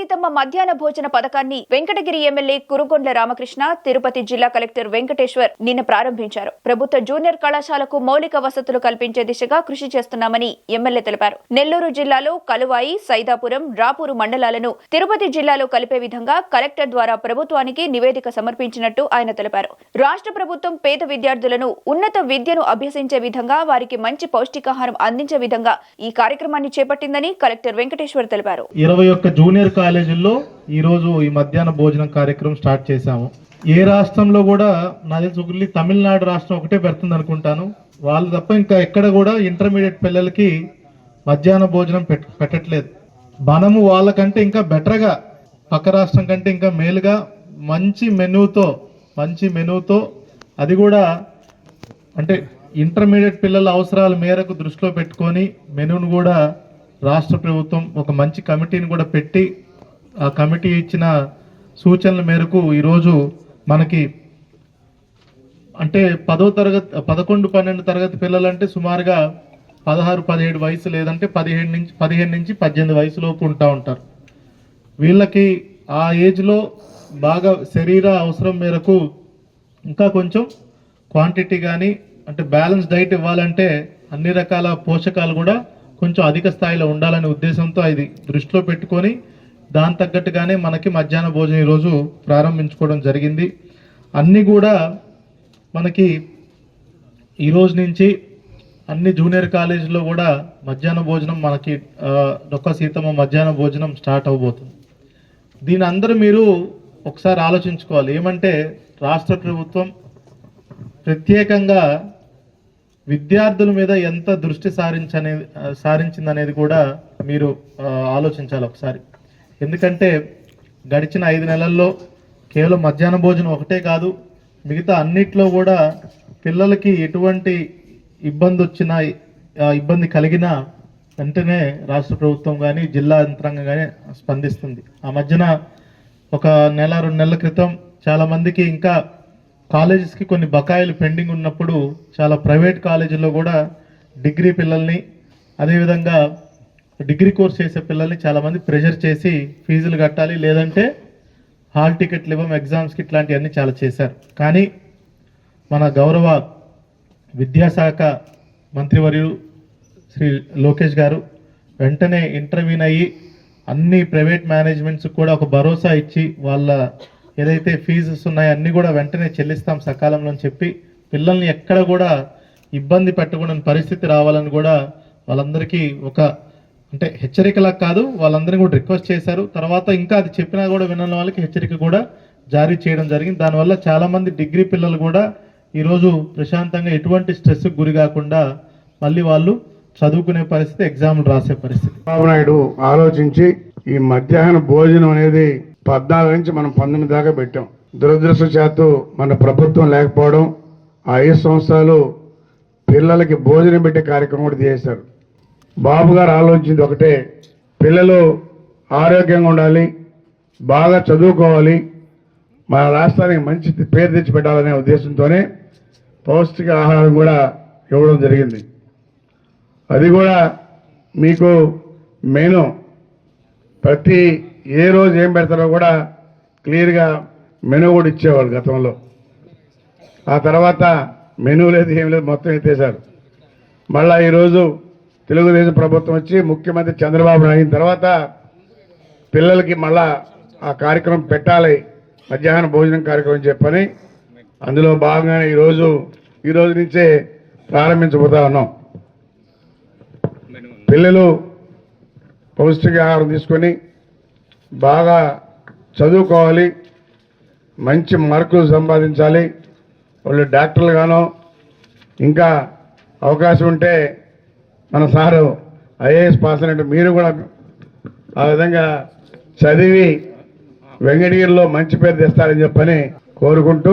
సీతమ్మ మధ్యాహ్న భోజన పథకాన్ని వెంకటగిరి ఎమ్మెల్యే కురుగొండ్ల రామకృష్ణ తిరుపతి జిల్లా కలెక్టర్ వెంకటేశ్వర్ నిన్న ప్రారంభించారు. ప్రభుత్వ జూనియర్ కళాశాలకు మౌలిక వసతులు కల్పించే దిశగా కృషి చేస్తున్నామని ఎమ్మెల్యే తెలిపారు. నెల్లూరు జిల్లాలో కలువాయి సైదాపురం రాపూరు మండలాలను తిరుపతి జిల్లాలో కలిపే విధంగా కలెక్టర్ ద్వారా ప్రభుత్వానికి నివేదిక సమర్పించినట్టు ఆయన తెలిపారు. రాష్ట్ర ప్రభుత్వం పేద విద్యార్థులను ఉన్నత విద్యను అభ్యసించే విధంగా వారికి మంచి పౌష్టికాహారం అందించే విధంగా ఈ కార్యక్రమాన్ని చేపట్టిందని కలెక్టర్ వెంకటేశ్వర్ తెలిపారు. ఇరవై ఒక్క జూనియర్ కాలేజీల్లో ఈరోజు ఈ మధ్యాహ్న భోజనం కార్యక్రమం స్టార్ట్ చేశాము. ఏ రాష్ట్రంలో కూడా నా తెలిసి తమిళనాడు రాష్ట్రం ఒకటే పెడుతుంది అనుకుంటాను. వాళ్ళు తప్ప ఇంకా ఎక్కడ కూడా ఇంటర్మీడియట్ పిల్లలకి మధ్యాహ్న భోజనం పెట్ పెట్టట్లేదు. మనము వాళ్ళకంటే ఇంకా బెటర్గా పక్క రాష్ట్రం కంటే ఇంకా మేలుగా మంచి మెనూతో మంచి మెనూతో అది కూడా అంటే ఇంటర్మీడియట్ పిల్లల అవసరాల మేరకు దృష్టిలో పెట్టుకొని మెనూను కూడా రాష్ట్ర ప్రభుత్వం ఒక మంచి కమిటీని కూడా పెట్టి ఆ కమిటీ ఇచ్చిన సూచనల మేరకు ఈరోజు మనకి అంటే పదో తరగతి పదకొండు పన్నెండు తరగతి పిల్లలంటే సుమారుగా పదహారు పదిహేడు వయసు లేదంటే పదిహేడు నుంచి పదిహేను నుంచి పద్దెనిమిది వయసులోపు ఉంటా ఉంటారు. వీళ్ళకి ఆ ఏజ్లో బాగా శరీర అవసరం మేరకు ఇంకా కొంచెం క్వాంటిటీ కానీ అంటే బ్యాలెన్స్ డైట్ ఇవ్వాలంటే అన్ని రకాల పోషకాలు కూడా కొంచెం అధిక స్థాయిలో ఉండాలనే ఉద్దేశంతో ఇది దృష్టిలో పెట్టుకొని దాని తగ్గట్టుగానే మనకి మధ్యాహ్న భోజనం ఈరోజు ప్రారంభించుకోవడం జరిగింది. అన్నీ కూడా మనకి ఈ రోజు నుంచి అన్ని జూనియర్ కాలేజీలో కూడా మధ్యాహ్న భోజనం మనకి డొక్క సీతమ్మ మధ్యాహ్న భోజనం స్టార్ట్ అవబోతుంది. దీని అందరూ మీరు ఒకసారి ఆలోచించుకోవాలి. ఏమంటే రాష్ట్ర ప్రభుత్వం ప్రత్యేకంగా విద్యార్థుల మీద ఎంత దృష్టి సారించనే సారించిందనేది కూడా మీరు ఆలోచించాలి ఒకసారి. ఎందుకంటే గడిచిన ఐదు నెలల్లో కేవలం మధ్యాహ్న భోజనం ఒకటే కాదు మిగతా అన్నిట్లో కూడా పిల్లలకి ఎటువంటి ఇబ్బంది వచ్చినా ఇబ్బంది కలిగినా వెంటనే రాష్ట్ర ప్రభుత్వం కానీ జిల్లా యంత్రాంగం కానీ స్పందిస్తుంది. ఆ మధ్యన ఒక నెల రెండు నెలల క్రితం చాలామందికి ఇంకా కాలేజెస్కి కొన్ని బకాయిలు పెండింగ్ ఉన్నప్పుడు చాలా ప్రైవేట్ కాలేజీల్లో కూడా డిగ్రీ పిల్లల్ని అదేవిధంగా డిగ్రీ కోర్స్ చేసే పిల్లల్ని చాలామంది ప్రెషర్ చేసి ఫీజులు కట్టాలి లేదంటే హాల్ టికెట్లు ఇవ్వం ఎగ్జామ్స్కి ఇట్లాంటివన్నీ చాలా చేశారు. కానీ మన గౌరవ విద్యాశాఖ మంత్రివర్యులు శ్రీ లోకేష్ గారు వెంటనే ఇంటర్వ్యూన్ అయ్యి అన్ని ప్రైవేట్ మేనేజ్మెంట్స్ కూడా ఒక భరోసా ఇచ్చి వాళ్ళ ఏదైతే ఫీజెస్ ఉన్నాయో అన్నీ కూడా వెంటనే చెల్లిస్తాం సకాలంలో అని చెప్పి పిల్లల్ని ఎక్కడ కూడా ఇబ్బంది పెట్టకూడని పరిస్థితి రావాలని కూడా వాళ్ళందరికీ ఒక అంటే హెచ్చరికలా కాదు వాళ్ళందరినీ కూడా రిక్వెస్ట్ చేశారు. తర్వాత ఇంకా అది చెప్పినా కూడా వినని వాళ్ళకి హెచ్చరిక కూడా జారీ చేయడం జరిగింది. దానివల్ల చాలామంది డిగ్రీ పిల్లలు కూడా ఈరోజు ప్రశాంతంగా ఎటువంటి స్ట్రెస్కి గురి కాకుండా మళ్ళీ వాళ్ళు చదువుకునే పరిస్థితి ఎగ్జామ్లు రాసే పరిస్థితి. చంద్రబాబు నాయుడు ఆలోచించి ఈ మధ్యాహ్న భోజనం అనేది పద్నాలుగు నుంచి మనం పంతొమ్మిది దాకా పెట్టాం. దురదృష్టవశాత్తు మన ప్రభుత్వం లేకపోవడం ఆ ఐదు సంవత్సరాలు పిల్లలకి భోజనం పెట్టే కార్యక్రమం కూడా చేశారు. బాబు గారు ఆలోచించింది ఒకటే. పిల్లలు ఆరోగ్యంగా ఉండాలి బాగా చదువుకోవాలి మన రాష్ట్రానికి మంచి పేరు తెచ్చి పెట్టాలనే ఉద్దేశంతోనే పౌష్టిక ఆహారం కూడా ఇవ్వడం జరిగింది. అది కూడా మీకు మెను. ప్రతి ఏ రోజు ఏం పెడతారో కూడా క్లియర్గా మెనూ కూడా ఇచ్చేవాళ్ళు గతంలో. ఆ తర్వాత మెనూ లేదు ఏం లేదు మొత్తం ఎత్తేసారు. మళ్ళీ ఈరోజు తెలుగుదేశం ప్రభుత్వం వచ్చి ముఖ్యమంత్రి చంద్రబాబు నాయుడు అయిన తర్వాత పిల్లలకి మళ్ళా ఆ కార్యక్రమం పెట్టాలి. మధ్యాహ్న భోజనం కార్యక్రమం చెప్పని అందులో భాగంగానే ఈరోజు ఈ రోజు నుంచే ప్రారంభించబోతా ఉన్నాం. పిల్లలు పౌష్టికాహారం తీసుకొని బాగా చదువుకోవాలి. మంచి మార్కులు సంపాదించాలి. వాళ్ళు డాక్టర్లు గానో ఇంకా అవకాశం ఉంటే మన సారు ఐఏఎస్ పాస్ అయినట్టు మీరు కూడా ఆ విధంగా చదివి వెంకటగిరిలో మంచి పేరు తెస్తారని చెప్పని కోరుకుంటూ